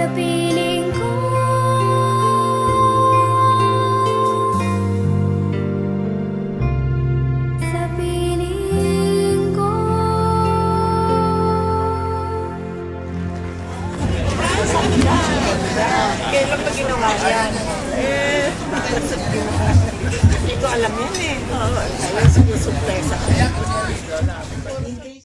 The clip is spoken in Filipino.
sa piling Kailan pa ginawa yan? Eh, hindi ko alam yan eh. Alam, sumusog tayo sa kanya.